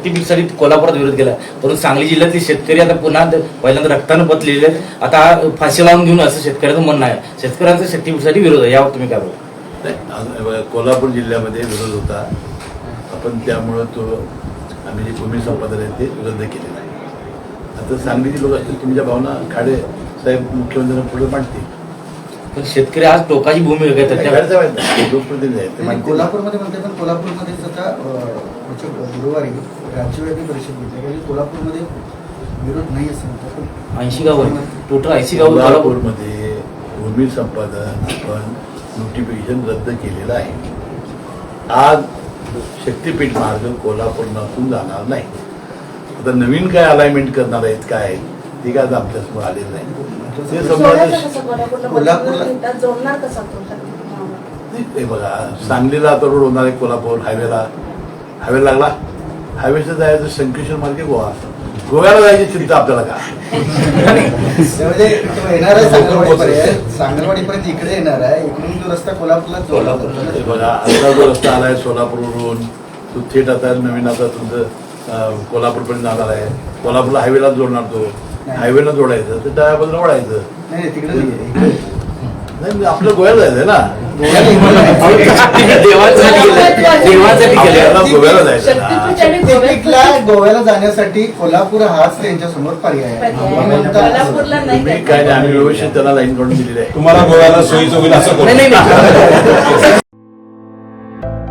शक्तीपीठसाठी कोल्हापुरात विरोध केला. परंतु सांगली जिल्ह्यातील शेतकरी आता पुन्हा पहिल्यांदा रक्तानं पतलेले आहेत. आता फाशी लावून घेऊन असं शेतकऱ्याचं म्हणणं आहे. शेतकऱ्यांचा शक्तीपीठसाठी विरोध आहे. यावर तुम्ही काय बोला कोल्हापूर जिल्ह्यामध्ये विरोध होता. आपण त्यामुळं तो आम्ही जे भूमी संपादन आहे ते रद्द केलेलं आहे. आता सांगलीचे लोक असतील तुमच्या भावना खाडे साहेब मुख्यमंत्र्यांना पुढे मांडतील. पण शेतकरी आज टोकाची भूमी घेतात. कोल्हापूरमध्ये म्हणते पण कोल्हापूरमध्येच आता अं, पुढच्या गुरुवारी राज्यव्यापी परिषद घेतली कारण कोल्हापूरमध्ये विरोध नाही असं म्हणतात ऐंशी गाव टोटल ऐंशी गाव कोल्हापूर कोल्हापूरमध्ये भूमी संपादन आपण नोटिफिकेशन रद्द केलेलं आहे. आज शक्तीपीठ मार्ग कोल्हापूरमधून जाणार नाही. आता नवीन काय अलाइनमेंट करणार आहेत काय ते काय आज आमच्यासमोर आलेलं नाही. ते कसं कोल्हापूरला बघा सांगलीला आता रोड होणार आहे कोल्हापूर हायवेला. हायवे लागला? हायवेचं जायचं शंकेश्वर मार्गे गोवा. गोव्याला जायची चिंता आपल्याला का? तो येणार आहे सांगलवाडीपर्यंत. सांगलवाडीपर्यंत इकडे येणार आहे. इकडून जो रस्ता कोल्हापूरला. जोडला जातो ते बघा आता जो रस्ता आलाय सोलापूरवरून. तो थेट आता नवीन आता तुमचं कोल्हापूरपर्यंत जाणार आहे. कोल्हापूरला हायवेला जोडणार तो. हायवेला जोडायचं तर त्या बाजूला वळायचं नाही म्हणजे आपलं गोव्याला जायचंय ना. आपल्याला गोव्याला जायचं ना. शक्तीपीठला गोव्याला जाण्यासाठी कोल्हापूर हाच त्यांच्यासमोर पर्याय आहे. कोल्हापूरला नाही काय नाही आम्ही व्यवस्थित त्याला लाईन काढून दिलेली आहे. तुम्हाला गोव्याला सोयीचं होईल असं करू नाही नाही नाही.